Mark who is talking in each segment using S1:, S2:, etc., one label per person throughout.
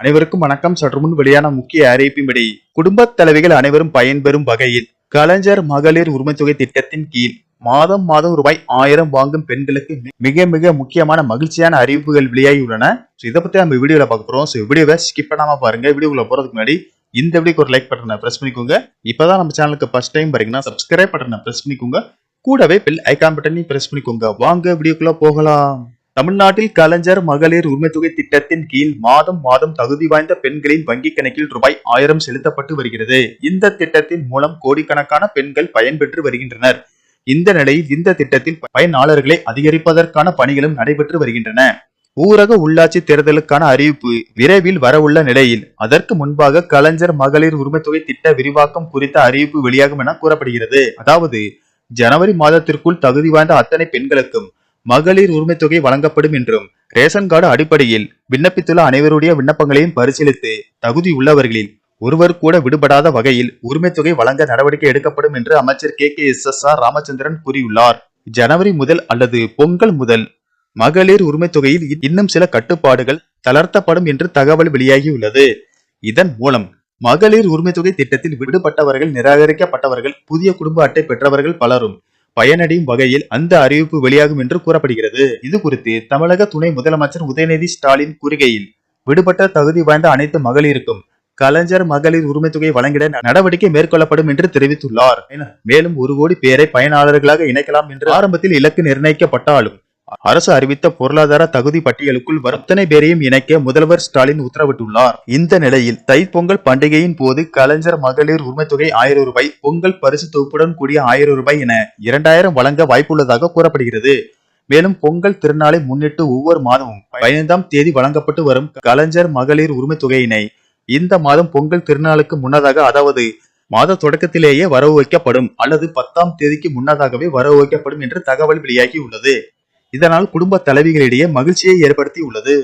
S1: அனைவருக்கும் வணக்கம். சற்று முன் வெளியான முக்கிய அறிவிப்பின்படி குடும்பத் தலைவிகள் அனைவரும் பயன்பெறும் வகையில் கலைஞர் மகளிர் உரிமைத்தொகை திட்டத்தின் கீழ் மாதம் மாதம் ரூபாய் ஆயிரம் வாங்கும் பெண்களுக்கு மிக மிக முக்கியமான மகிழ்ச்சியான அறிவிப்புகள் வெளியாகியுள்ளன. ஸோ இதை பத்தி நம்ம வீடியோல பார்க்குறோம் ஸோ வீடியோவை ஸ்கிப் பண்ணாம பாருங்க. வீடியோக்குள்ள போறதுக்கு முன்னாடி இந்த வீடியோக்கு ஒரு லைக் பட்டனை பிரஸ் பண்ணிக்கோங்க. இப்பதான் நம்ம சேனலுக்கு ஃபர்ஸ்ட் டைம் பாருங்கன்னா சப்ஸ்கிரைப் பட்டனை பிரஸ் பண்ணிக்கோங்க. கூடவே பெல் ஐகான் பட்டனையும் பிரஸ் பண்ணிக்கோங்க. வாங்க வீடியோக்குள்ள போகலாம். தமிழ்நாட்டில் கலைஞர் மகளிர் உரிமைத்தொகை திட்டத்தின் கீழ் மாதம் மாதம் தகுதி வாய்ந்த பெண்களின் வங்கிக் கணக்கில் ரூபாய் ஆயிரம் செலுத்தப்பட்டு வருகிறது. இந்த திட்டத்தின் மூலம் கோடிக்கணக்கான பெண்கள் பயன்பெற்று வருகின்றனர். இந்த நிலையில் இந்த திட்டத்தில் பயனாளர்களை அதிகரிப்பதற்கான பணிகளும் நடைபெற்று வருகின்றன. ஊரக உள்ளாட்சி தேர்தலுக்கான அறிவிப்பு விரைவில் வரவுள்ள நிலையில் அதற்கு முன்பாக கலைஞர் மகளிர் உரிமைத்தொகை திட்ட விரிவாக்கம் குறித்த அறிவிப்பு வெளியாகும் என கூறப்படுகிறது. அதாவது ஜனவரி மாதத்திற்குள் தகுதி வாய்ந்த அத்தனை பெண்களுக்கும் மகளிர் உரிமைத்தொகை வழங்கப்படும் என்றும் ரேஷன் கார்டு அடிப்படையில் விண்ணப்பித்துள்ள அனைவருடைய விண்ணப்பங்களையும் பரிசீலித்து தகுதி உள்ளவர்களில் ஒருவர் கூட விடுபடாத வகையில் உரிமை தொகை வழங்க நடவடிக்கை எடுக்கப்படும் என்று அமைச்சர் K. K. S. S. R. Ramachandran கூறியுள்ளார். ஜனவரி முதல் அல்லது பொங்கல் முதல் மகளிர் உரிமை தொகையில் இன்னும் சில கட்டுப்பாடுகள் தளர்த்தப்படும் என்று தகவல் வெளியாகியுள்ளது. இதன் மூலம் மகளிர் உரிமை தொகை திட்டத்தில் விடுபட்டவர்கள் நிராகரிக்கப்பட்டவர்கள் புதிய குடும்ப அட்டை பெற்றவர்கள் பலரும் பயனடையும் வகையில் அந்த அறிவிப்பு வெளியாகும் என்று கூறப்படுகிறது. இது குறித்து தமிழக துணை முதலமைச்சர் உதயநிதி ஸ்டாலின் கூறுகையில் விடுபட்ட தகுதி வாய்ந்த அனைத்து மகளிருக்கும் கலைஞர் மகளிர் உரிமை தொகை வழங்கிட நடவடிக்கை மேற்கொள்ளப்படும் என்று தெரிவித்துள்ளார். மேலும் ஒரு கோடி பேரை பயனாளர்களாக இணைக்கலாம் என்று ஆரம்பத்தில் இலக்கு நிர்ணயிக்கப்பட்டாலும் அரசு அறிவித்த பொருளாதார தகுதி பட்டியலுக்குள் வர்த்தனை பேரையும் இணைக்க முதல்வர் ஸ்டாலின் உத்தரவிட்டுள்ளார். இந்த நிலையில் தைப்பொங்கல் பண்டிகையின் போது கலைஞர் மகளிர் உரிமைத்தொகை ஆயிரம் ரூபாய் பொங்கல் பரிசு தொகுப்புடன் கூடிய ஆயிரம் ரூபாய் என இரண்டாயிரம் வழங்க வாய்ப்புள்ளதாக கூறப்படுகிறது. மேலும் பொங்கல் திருநாளை முன்னிட்டு ஒவ்வொரு மாதமும் பதினைந்தாம் தேதி வழங்கப்பட்டு வரும் கலைஞர் மகளிர் உரிமை தொகையினை இந்த மாதம் பொங்கல் திருநாளுக்கு முன்னதாக அதாவது மாத தொடக்கத்திலேயே வரவு வைக்கப்படும் அல்லது பத்தாம் தேதிக்கு முன்னதாகவே வரவு வைக்கப்படும் என்று தகவல் வெளியாகி உள்ளது. இதனால் குடும்ப தலைவிகளிடையே மகிழ்ச்சியை ஏற்படுத்தி உள்ளது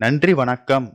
S1: நன்றி வணக்கம்.